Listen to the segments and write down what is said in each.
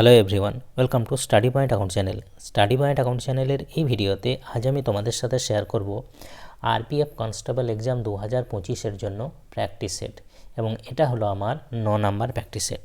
Hello everyone welcome to study point account channel study point account চ্যানেলের এই ভিডিওতে আজ আমি তোমাদের সাথে শেয়ার করব আরপিএফ কনস্টেবল এক্সাম দু হাজার পঁচিশের জন্য প্র্যাকটিস সেট এবং এটা হলো আমার ন নাম্বার প্র্যাকটিস সেট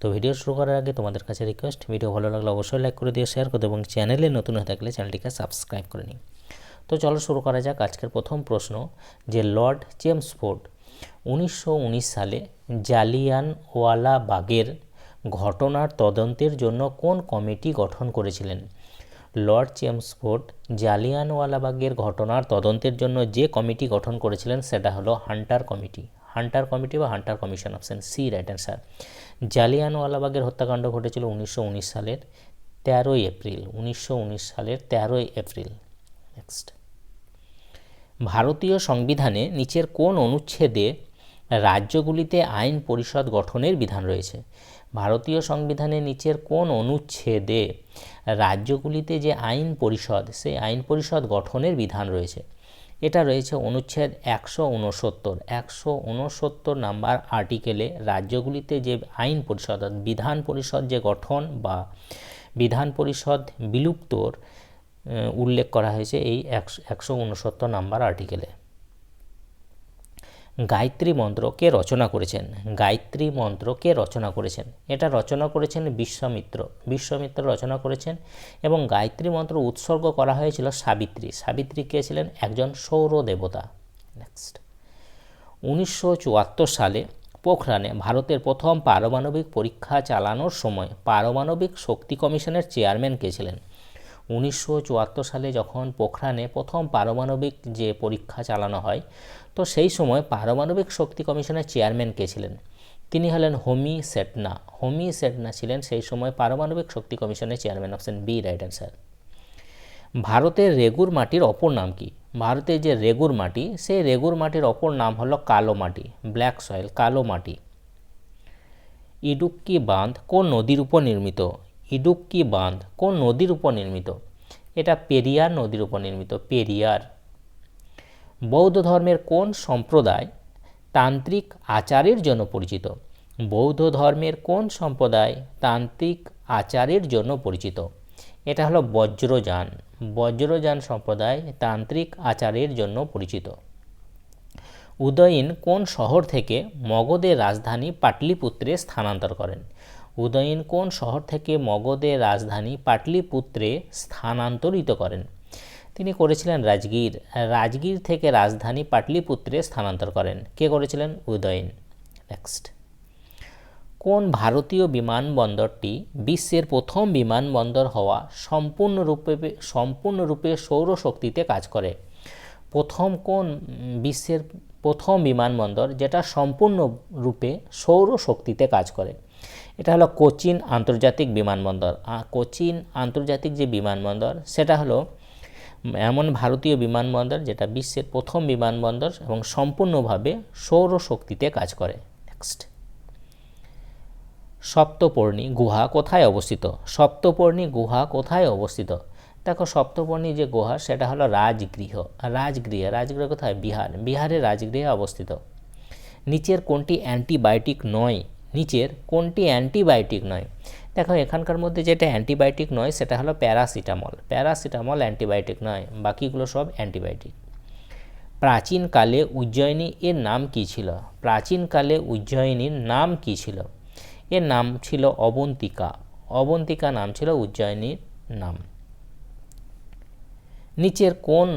তো ভিডিও শুরু করার আগে তোমাদের কাছে রিকোয়েস্ট ভিডিও ভালো লাগলে অবশ্যই লাইক করে দিয়ে শেয়ার করতে এবং চ্যানেলে নতুন হয়ে থাকলে চ্যানেলটিকে সাবস্ক্রাইব করে নিই তো চলো শুরু করা যাক আজকের প্রথম প্রশ্ন, যে লর্ড চেমসফোর্ড উনিশশো উনিশ সালে জালিয়ানওয়ালা বাগের ঘটনার তদন্তের জন্য কোন কমিটি গঠন করেছিলেন? লর্ড চেমসফোর্ড, জালিয়ানওয়ালাবাগের ঘটনার তদন্তের জন্য যে কমিটি গঠন করেছিলেন সেটা হলো হান্টার কমিটি। হান্টার কমিটি বা Hunter commission option C right answer জালিয়ানওয়ালাবাগের হত্যাকাণ্ড ঘটেছিল উনিশশো উনিশ সালের তেরোই এপ্রিল, উনিশশো উনিশ সালের তেরোই এপ্রিল। নেক্সট ভারতীয় সংবিধানে নিচের কোন অনুচ্ছেদে রাজ্যগুলিতে আইন পরিষদ গঠনের বিধান রয়েছে? ভারতীয় সংবিধানের নিচের কোন অনুচ্ছেদে রাজ্যগুলিতে যে আইন পরিষদ, সেই আইন পরিষদ গঠনের বিধান রয়েছে? এটা রয়েছে অনুচ্ছেদ একশো উনসত্তর একশো উনসত্তর নাম্বার আর্টিকেলে রাজ্যগুলিতে যে আইন পরিষদ বিধান পরিষদ যে গঠন বা বিধান পরিষদ বিলুপ্তর উল্লেখ করা হয়েছে এই একশো একশো উনসত্তর নাম্বার আর্টিকেলে। গায়ত্রী মন্ত্র কে রচনা করেছেন। গায়ত্রী মন্ত্র কে রচনা করেছেন। এটা রচনা করেছেন বিশ্বমিত্র। বিশ্বমিত্র রচনা করেছেন এবং গায়ত্রী মন্ত্র উৎসর্গ করা হয়েছিল সাবিত্রী। সাবিত্রী কে ছিলেন? একজন সৌর দেবতা। নেক্সট উনিশশো চুয়াত্তর সালে পোখরানে ভারতের প্রথম পারমাণবিক পরীক্ষা চালানোর সময় পারমাণবিক শক্তি কমিশনের চেয়ারম্যান কে ছিলেন? উনিশশো চুয়াত্তর সালে যখন পোখরানে প্রথম পারমাণবিক যে পরীক্ষা চালানো হয় তো সেই সময় পারমাণবিক শক্তি কমিশনের চেয়ারম্যান কে ছিলেন? তিনি হলেন হোমি সেটনা। হোমি সেটনা ছিলেন সেই সময় পারমাণবিক শক্তি কমিশনের chairman option B right answer ভারতের রেগুর মাটির অপর নাম কি? ভারতের যে রেগুর মাটি, সেই রেগুর মাটির অপর নাম হলো কালো মাটি, ব্ল্যাক সয়েল, কালো মাটি। ইডুক্কি বাঁধ কোন নদীর উপর নির্মিত? ইডুক্কি বাঁধ কোন নদীর উপর নির্মিত? এটা পেরিয়ার নদীর উপর নির্মিত, পেরিয়ার। বৌদ্ধ ধর্মের কোন সম্প্রদায় তান্ত্রিক আচারের জন্য পরিচিত? বৌদ্ধ ধর্মের কোন সম্প্রদায় তান্ত্রিক আচারের জন্য পরিচিত? এটা হলো বজ্রযান। বজ্রযান সম্প্রদায় তান্ত্রিক আচারের জন্য পরিচিত। উদয়ীন কোন শহর থেকে মগধের রাজধানী পাটলিপুত্রে স্থানান্তর করেন? উদয়ীন কোন শহর থেকে মগধের রাজধানী পাটলিপুত্রে স্থানান্তরিত করেন? তিনি করেছিলেন রাজগীর। রাজগীর থেকে রাজধানী পাটলিপুত্রে স্থানান্তর করেন। কে করেছিলেন? উদয়ন। নেক্সট কোন ভারতীয় বিমানবন্দরটি বিশ্বের প্রথম বিমানবন্দর হওয়া সম্পূর্ণরূপে সম্পূর্ণরূপে সৌরশক্তিতে কাজ করে? প্রথম কোন বিশ্বের প্রথম বিমানবন্দর যেটা সম্পূর্ণরূপে সৌরশক্তিতে কাজ করে? এটা হলো কোচিন আন্তর্জাতিক বিমানবন্দর। কোচিন আন্তর্জাতিক যে বিমানবন্দর, সেটা হলো এমন ভারতীয় বিমানবন্দর যেটা বিশ্বের প্রথম বিমানবন্দর এবং সম্পূর্ণভাবে সৌরশক্তিতে কাজ করে। নেক্সট সপ্তপর্ণী গুহা কোথায় অবস্থিত? সপ্তপর্ণী গুহা কোথায় অবস্থিত? দেখো, সপ্তপর্ণী যে গুহা, সেটা হলো রাজগৃহ। রাজগৃহ রাজগৃহ কোথায়? বিহার। বিহারের রাজগৃহে অবস্থিত। নিচের কোনটি অ্যান্টিবায়োটিক নয়? নিচের কোনটি অ্যান্টিবায়োটিক নয়? দেখো, এখানকার মধ্যে যেটা অ্যান্টিবায়োটিক নয়, সেটা হলো প্যারাসিটামল। প্যারাসিটামল অ্যান্টিবায়োটিক নয়, বাকিগুলো সব অ্যান্টিবায়োটিক। প্রাচীনকালে উজ্জয়িনী, এর নাম কি ছিল? প্রাচীনকালে উজ্জয়িনীর নাম কি ছিল? এর নাম ছিল অবন্তিকা। অবন্তিকা নাম ছিল উজ্জয়িনীর নাম। নিচের কোন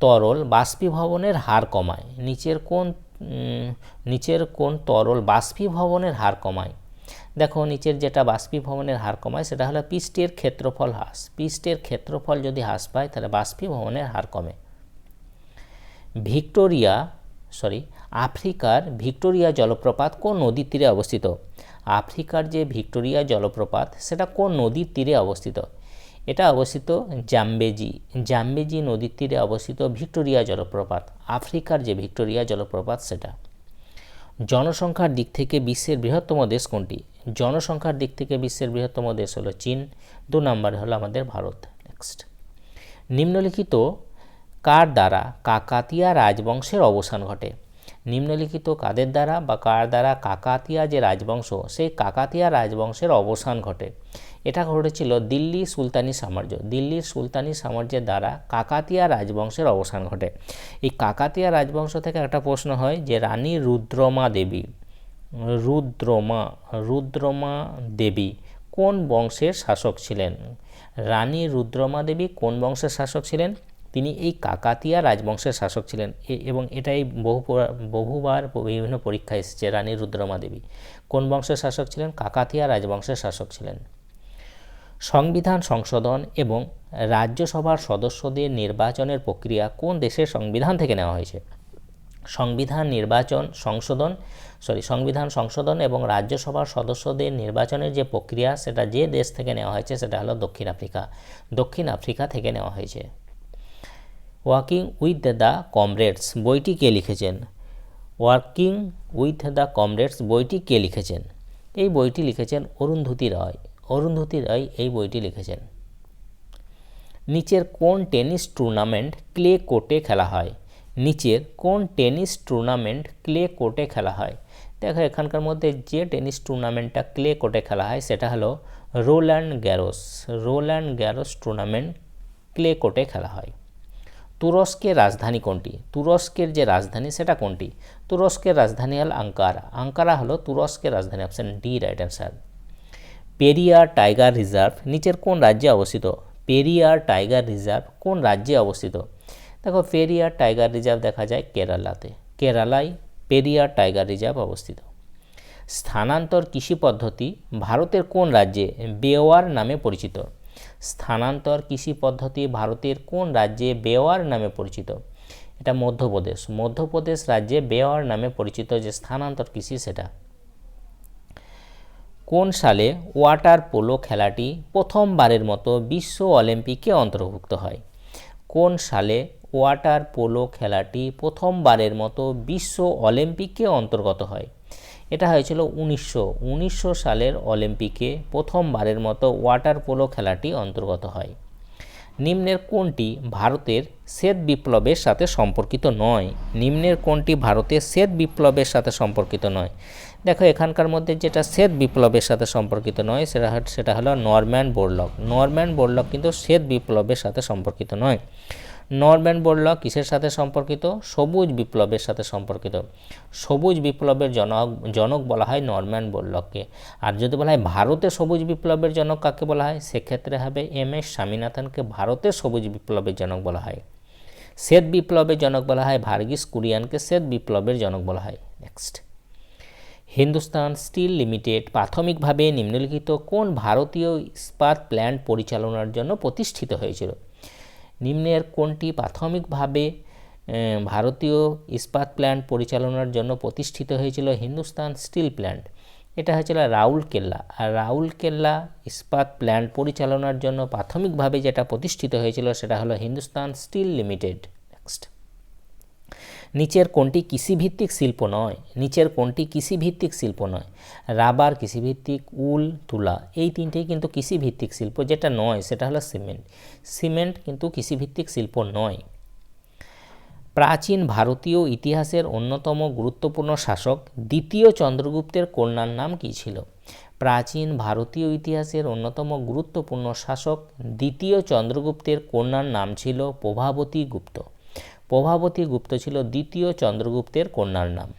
তরল বাষ্পীভবনের হার কমায়। নিচের কোন নিচের কোন তরল বাষ্পীভবনের হার কমায়। দেখো নিচের যেটা বাষ্পীভবনের হার কমায় সেটা হলো পিস্টের ক্ষেত্রফল হ্রাস। পিস্টের ক্ষেত্রফল যদি হ্রাস পায় তাহলে বাষ্পীভবনের হার কমে। ভিক্টোরিয়া সরি আফ্রিকার ভিক্টোরিয়া জলপ্রপাত কোন নদীর তীরে অবস্থিত? আফ্রিকার যে ভিক্টোরিয়া জলপ্রপাত সেটা কোন নদীর তীরে অবস্থিত? এটা অবস্থিত জাম্বেজি। জাম্বেজি নদীর তীরে অবস্থিত ভিক্টোরিয়া জলপ্রপাত। আফ্রিকার যে ভিক্টোরিয়া জলপ্রপাত সেটা। জনসংখ্যার দিক থেকে বিশ্বের বৃহত্তম দেশ কোনটি? জনসংখ্যার দিক থেকে বিশ্বের বৃহত্তম দেশ হলো চীন, দু নম্বরে হলো আমাদের ভারত। নেক্সট নিম্নলিখিত কার দ্বারা কাকাতিয়া রাজবংশের অবসান ঘটে? নিম্নলিখিত কাদের দ্বারা বা কার দ্বারা কাকাতিয়া যে রাজবংশ, সেই কাকাতিয়া রাজবংশের অবসান ঘটে? এটা ঘটেছিল দিল্লি সুলতানি সাম্রাজ্য। দিল্লির সুলতানি সাম্রাজ্যের দ্বারা কাকাতিয়া রাজবংশের অবসান ঘটে। এই কাকাতিয়া রাজবংশ থেকে একটা প্রশ্ন হয় যে, রানী রুদ্রমা দেবী, রুদ্রমা রুদ্রমা দেবী কোন বংশের শাসক ছিলেন? রানী রুদ্রমা দেবী কোন বংশের শাসক ছিলেন? তিনি এই কাকাতিয়া রাজবংশের শাসক ছিলেন। এবং এটাই বহু বহুবার বিভিন্ন পরীক্ষায় এসেছে, রানী রুদ্রমা দেবী কোন বংশের শাসক ছিলেন? কাকাতিয়া রাজবংশের শাসক ছিলেন। সংবিধান সংশোধন এবং রাজ্যসভার সদস্যদের নির্বাচনের প্রক্রিয়া কোন দেশের সংবিধান থেকে নেওয়া হয়েছে? সংবিধান নির্বাচন সংশোধন সরি সংবিধান সংশোধন এবং রাজ্যসভার সদস্যদের নির্বাচনের যে প্রক্রিয়া, সেটা যে দেশ থেকে নেওয়া হয়েছে, সেটা হলো দক্ষিণ আফ্রিকা। দক্ষিণ আফ্রিকা থেকে নেওয়া হয়েছে। ওয়ার্কিং উইথ দ্য কমরেডস বইটি কে লিখেছেন? ওয়ার্কিং উইথ দ্য কমরেডস বইটি কে লিখেছেন? এই বইটি লিখেছেন অরুন্ধতী রায়। অরুন্ধতী রায় এই বইটি লিখেছেন। নিচের কোন টেনিস টুর্নামেন্ট ক্লে কোর্টে খেলা হয়? নিচের কোন টেনিস টুর্নামেন্ট ক্লে কোর্টে খেলা হয়? দেখো, এখানকার মধ্যে যে টেনিস টুর্নামেন্টটা ক্লে কোর্টে খেলা হয়, সেটা হলো Roland Garros. Roland Garros tournament clay কোর্টে খেলা হয়। তুরস্কের রাজধানী কোনটি? তুরস্কের যে রাজধানী, সেটা কোনটি? তুরস্কের রাজধানী হল আঙ্কারা। আঙ্কারা হলো তুরস্কের রাজধানী, option D, right answer. Periyar tiger reserve নিচের কোন রাজ্যে অবস্থিত? পেরিয়ার টাইগার রিজার্ভ কোন রাজ্যে অবস্থিত? দেখো পেরিয়ার টাইগার রিজার্ভ দেখা যায় কেরালাতে। কেরালায় পেরিয়ার টাইগার রিজার্ভ অবস্থিত। স্থানান্তর কৃষি পদ্ধতি ভারতের কোন রাজ্যে? বেওয়ার নামে পরিচিত। স্থানান্তর কৃষি পদ্ধতি ভারতের কোন রাজ্যে? বেওয়ার নামে পরিচিত। এটা মধ্যপ্রদেশ। মধ্যপ্রদেশ রাজ্যে বেওয়ার নামে পরিচিত যে স্থানান্তর কৃষি সেটা। কোন সালে ওয়াটার পোলো খেলাটি প্রথমবারের মতো বিশ্ব অলিম্পিকে অন্তর্ভুক্ত হয়? কোন সালে ওয়াটার পোলো খেলাটি প্রথমবারের মতো বিশ্ব অলিম্পিকে অন্তর্গত হয়? এটা হয়েছিল উনিশশো উনিশশো সালের অলিম্পিকে প্রথমবারের মতো ওয়াটার পোলো খেলাটি অন্তর্গত হয়। নিম্নের কোনটি ভারতের শ্বেত বিপ্লবের সাথে সম্পর্কিত নয়। নিম্নের কোনটি ভারতের শ্বেত বিপ্লবের সাথে সম্পর্কিত নয়। দেখো, এখানকার মধ্যে যেটা শ্বেত বিপ্লবের সাথে সম্পর্কিত নয়, সেটা সেটা হলো নরম্যান বোরলক নরম্যান বোরলক কিন্তু শ্বেত বিপ্লবের সাথে সম্পর্কিত নয়। নরম্যান বোরলক কিসের সাথে সম্পর্কিত? সবুজ বিপ্লবের সাথে সম্পর্কিত। সবুজ বিপ্লবের জনক জনক বলা হয় নরম্যান বোরলককে আর যদি বলা হয় ভারতে সবুজ বিপ্লবের জনক কাকে বলা হয়? সেক্ষেত্রে হবে এম এস স্বামীনাথনকে ভারতের সবুজ বিপ্লবের জনক বলা হয়। শ্বেত বিপ্লবের জনক বলা হয়, ভার্গিস কুরিয়ানকে শ্বেত বিপ্লবের জনক বলা হয়। নেক্সট। হিন্দুস্তান স্টিল লিমিটেড প্রাথমিকভাবে নিম্নলিখিত কোন ভারতীয় ইস্পাত প্ল্যান্ট পরিচালনার জন্য প্রতিষ্ঠিত হয়েছিল? নিম্নের কোনটি প্রাথমিকভাবে ভারতীয় ইস্পাত প্ল্যান্ট পরিচালনার জন্য প্রতিষ্ঠিত হয়েছিল হিন্দুস্তান স্টিল প্ল্যান্ট? এটা হয়েছিল রাউল কেল্লা আর রাউল কেল্লা ইস্পাত প্ল্যান্ট পরিচালনার জন্য প্রাথমিকভাবে যেটা প্রতিষ্ঠিত হয়েছিল সেটা হলো হিন্দুস্তান স্টিল লিমিটেড। নেক্সট নিচের কোনটি কৃষিভিত্তিক শিল্প নয়, নিচের কোনটি কৃষিভিত্তিক শিল্প নয়। রাবার কৃষিভিত্তিক, উল, তুলা, এই তিনটেই কিন্তু কৃষিভিত্তিক শিল্প। যেটা নয়, সেটা হলো সিমেন্ট। সিমেন্ট কিন্তু কৃষিভিত্তিক শিল্প নয়। প্রাচীন ভারতীয় ইতিহাসের অন্যতম গুরুত্বপূর্ণ শাসক দ্বিতীয় চন্দ্রগুপ্তের কন্যার নাম কী ছিল? প্রাচীন ভারতীয় ইতিহাসের অন্যতম গুরুত্বপূর্ণ শাসক দ্বিতীয় চন্দ্রগুপ্তের কন্যার নাম ছিল প্রভাবতী গুপ্ত। প্রভাবতী গুপ্ত ছিল দ্বিতীয় চন্দ্রগুপ্তের কন্যার নাম।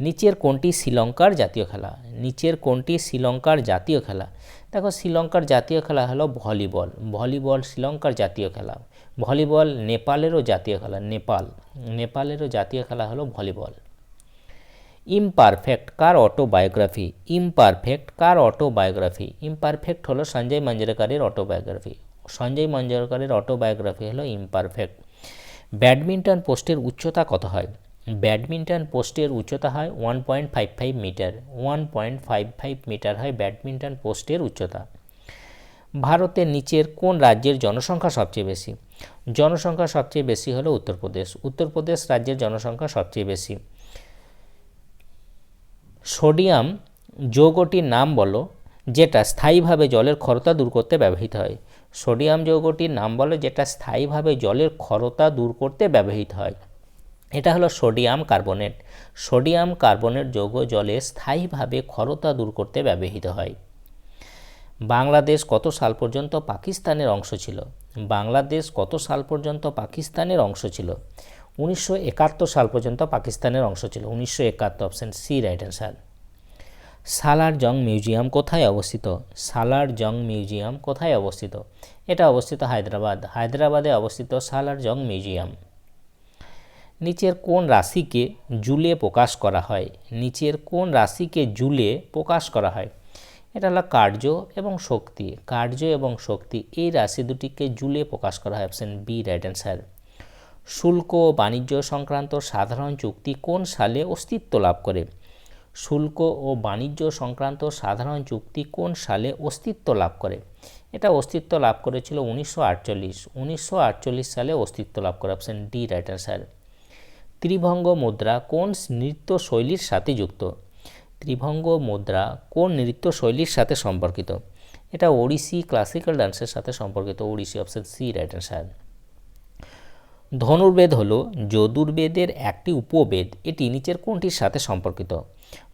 নিচের কোনটি শ্রীলঙ্কার জাতীয় খেলা। নিচের কোনটি শ্রীলঙ্কার জাতীয় খেলা। দেখো, শ্রীলঙ্কার জাতীয় খেলা হলো ভলিবল। ভলিবল শ্রীলঙ্কার জাতীয় খেলা। ভলিবল নেপালেরও জাতীয় খেলা, নেপাল। নেপালেরও জাতীয় খেলা হলো ভলিবল। ইমপারফেক্ট কার অটোবায়োগ্রাফি? ইমপারফেক্ট কার অটোবায়োগ্রাফি? ইমপারফেক্ট হলো সঞ্জয় মঞ্জরেকারের অটোবায়োগ্রাফি। সঞ্জয় মঞ্জরেকারের অটোবায়োগ্রাফি হলো ইমপারফেক্ট। ব্যাডমিন্টন পোস্টের উচ্চতা কত হয়? ব্যাডমিন্টন পোস্টের উচ্চতা হয় one point five five metre. One point five five metre হয় ব্যাডমিন্টন পোস্টের উচ্চতা। ভারতের নিচের কোন রাজ্যের জনসংখ্যা সবচেয়ে বেশি? জনসংখ্যা সবচেয়ে বেশি হলো উত্তরপ্রদেশ। উত্তরপ্রদেশ রাজ্যের জনসংখ্যা সবচেয়ে বেশি। সোডিয়াম যৌগটির নাম বলো, যেটা স্থায়ীভাবে জলের ক্ষরতা দূর করতে ব্যবহৃত হয়। সোডিয়াম যৌগটির নাম বলো যেটা স্থায়ীভাবে জলের ক্ষরতা দূর করতে ব্যবহৃত হয়। এটা হলো সোডিয়াম কার্বনেট। সোডিয়াম কার্বনেট যৌগ জলে স্থায়ীভাবে ক্ষরতা দূর করতে ব্যবহৃত হয়। বাংলাদেশ কত সাল পর্যন্ত পাকিস্তানের অংশ ছিল? বাংলাদেশ কত সাল পর্যন্ত পাকিস্তানের অংশ ছিল? উনিশশো একাত্তর সাল পর্যন্ত পাকিস্তানের অংশ ছিল। উনিশশো একাত্তর option C right answer Salar Jung museum কোথায় অবস্থিত? সালার জং মিউজিয়াম কোথায় অবস্থিত? এটা অবস্থিত হায়দ্রাবাদ। হায়দ্রাবাদে অবস্থিত সালার জং মিউজিয়াম। নিচের কোন রাশিকে জুলে প্রকাশ করা হয়? নিচের কোন রাশিকে জুলে প্রকাশ করা হয়? এটা হলো কার্য এবং শক্তি। কার্য এবং শক্তি, এই রাশি দুটিকে জুলে প্রকাশ করা হয়। Option B, right answer. শুল্ক বাণিজ্য সংক্রান্ত সাধারণ চুক্তি কোন সালে অস্তিত্ব লাভ করে? শুল্ক ও বাণিজ্য সংক্রান্ত সাধারণ চুক্তি কোন সালে অস্তিত্ব লাভ করে? এটা অস্তিত্ব লাভ করেছিল উনিশশো আটচল্লিশ। উনিশশো সালে অস্তিত্ব লাভ করে অপশন ডি রাইট অ্যান্সার ত্রিভঙ্গ মুদ্রা কোন নৃত্য শৈলীর সাথে যুক্ত? ত্রিভঙ্গ মুদ্রা কোন নৃত্য শৈলীর সাথে সম্পর্কিত? এটা ওড়িশি ক্লাসিক্যাল ডান্সের সাথে সম্পর্কিত, Odissi option C right answer ধনুর্বেদ হলো যদুর্বেদের একটি উপবেদ, এটি নিচের কোনটির সাথে সম্পর্কিত।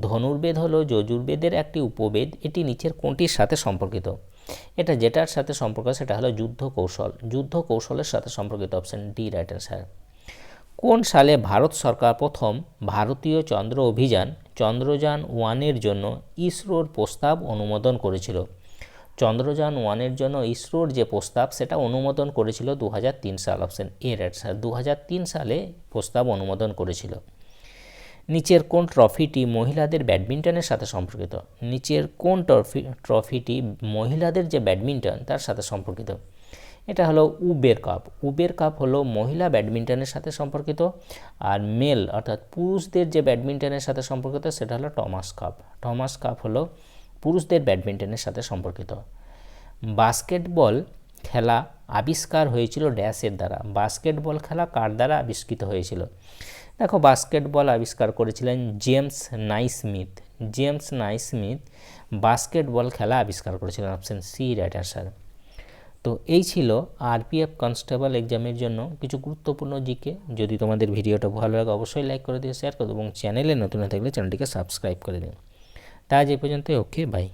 ধনুর্বেদ হলো যজুর্বেদের একটি উপবেদ, এটি নিচের কোনটির সাথে সম্পর্কিত। এটা যেটার সাথে সম্পর্ক সেটা হলো যুদ্ধ কৌশল যুদ্ধ কৌশলের সাথে সম্পর্কিত অপশন ডি রাইট অ্যান্সার কোন সালে ভারত সরকার প্রথম ভারতীয় চন্দ্র অভিযান, চন্দ্রযান ওয়ানের জন্য ইসরোর প্রস্তাব অনুমোদন করেছিল? চন্দ্রযান ওয়ানের জন্য ইসরোর যে প্রস্তাব, সেটা অনুমোদন করেছিল দু হাজার তিন সাল অপশন এ রাইট স্যার দু হাজার তিন সালে প্রস্তাব অনুমোদন করেছিল। নিচের কোন ট্রফিটি মহিলাদের ব্যাডমিন্টনের সাথে সম্পর্কিত? নিচের কোন ট্রফি, ট্রফিটি মহিলাদের যে ব্যাডমিন্টন, তার সাথে সম্পর্কিত? এটা হলো উবের কাপ। উবের কাপ হলো মহিলা ব্যাডমিন্টনের সাথে সম্পর্কিত আর মেল, অর্থাৎ পুরুষদের যে ব্যাডমিন্টনের সাথে সম্পর্কিত, সেটা হলো টমাস কাপ। টমাস কাপ হলো পুরুষদের ব্যাডমিন্টনের সাথে সম্পর্কিত। বাস্কেটবল খেলা আবিষ্কার হয়েছিল ড্যাশের দ্বারা। বাস্কেটবল খেলা কার দ্বারা আবিষ্কৃত হয়েছিল? দেখো, বাস্কেটবল আবিষ্কার করেছিলেন James Naismith. James Naismith basketball খেলা আবিষ্কার করেছিলেন, অপশন সি রাইট অ্যান্সার তো এই ছিল আরপিএফ কনস্টেবল এক্সামের জন্য। কিছু গুরুত্বপূর্ণ জিকে, যদি তোমাদের ভিডিওটা ভালো লাগে অবশ্যই লাইক করে দিয়ে শেয়ার করো এবং চ্যানেলে নতুন থাকলে চ্যানেলটিকে সাবস্ক্রাইব করে দিন তা আজ এই পর্যন্ত ওকে বাই